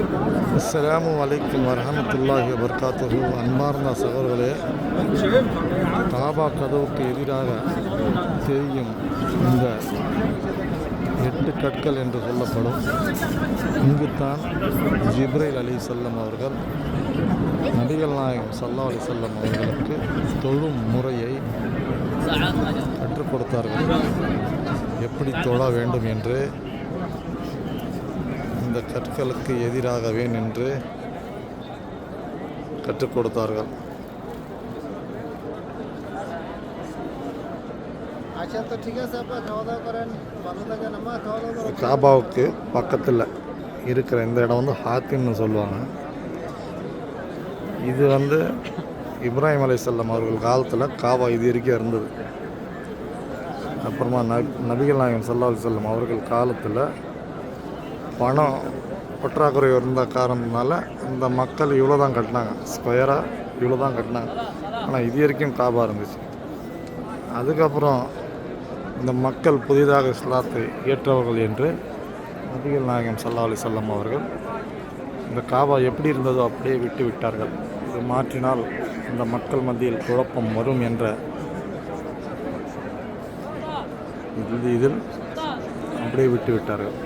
அஸ்லாம் வலைக்கம் வரமத்துல்லாஹி வபர்காத்துஹு. அன்பார்ந்த சகோதரர்களே காபா கதவுக்கு எதிராக தெரியும் இந்த எட்டு கற்கள் என்று சொல்லப்படும் இங்குத்தான் ஜிப்ரைல் அலி செல்லம் அவர்கள் நபிகள் நாயகம் சல்லா அலி செல்லம் அவர்களுக்கு தொழும் முறையை கற்றுக் கொடுத்தார்கள். எப்படி தொழ வேண்டும் என்று கற்களுக்கு எதிராகவே நின்று கற்றுக் கொடுத்தார்கள். காபாவுக்கு பக்கத்தில் இருக்கிற இந்த இடம் வந்து ஹாத்தின்னு சொல்லுவாங்க. இது வந்து இப்ராஹிம் அலை செல்லம் அவர்கள் காலத்தில் காபா இது வரைக்கும் இருந்தது. அப்புறமா ந நபிகள் நாயகம் சல்லா செல்லம் அவர்கள் காலத்தில் பணம் பற்றாக்குறை இருந்த காரணத்தினால இந்த மக்கள் இவ்வளோ தான் கட்டினாங்க. ஸ்கொயராக இவ்வளோ தான் கட்டினாங்க. ஆனால் இது வரைக்கும் காபா இருந்துச்சு. அதுக்கப்புறம் இந்த மக்கள் புதிதாக இஸ்லாத்தை ஏற்றவர்கள் என்று நபிகள் நாயகம் சல்லா அலி சொல்லம் அவர்கள் இந்த காபா எப்படி இருந்ததோ அப்படியே விட்டு விட்டார்கள். இது மாற்றினால் இந்த மக்கள் மத்தியில் குழப்பம் வரும் என்ற இதில் அப்படியே விட்டு விட்டார்கள்.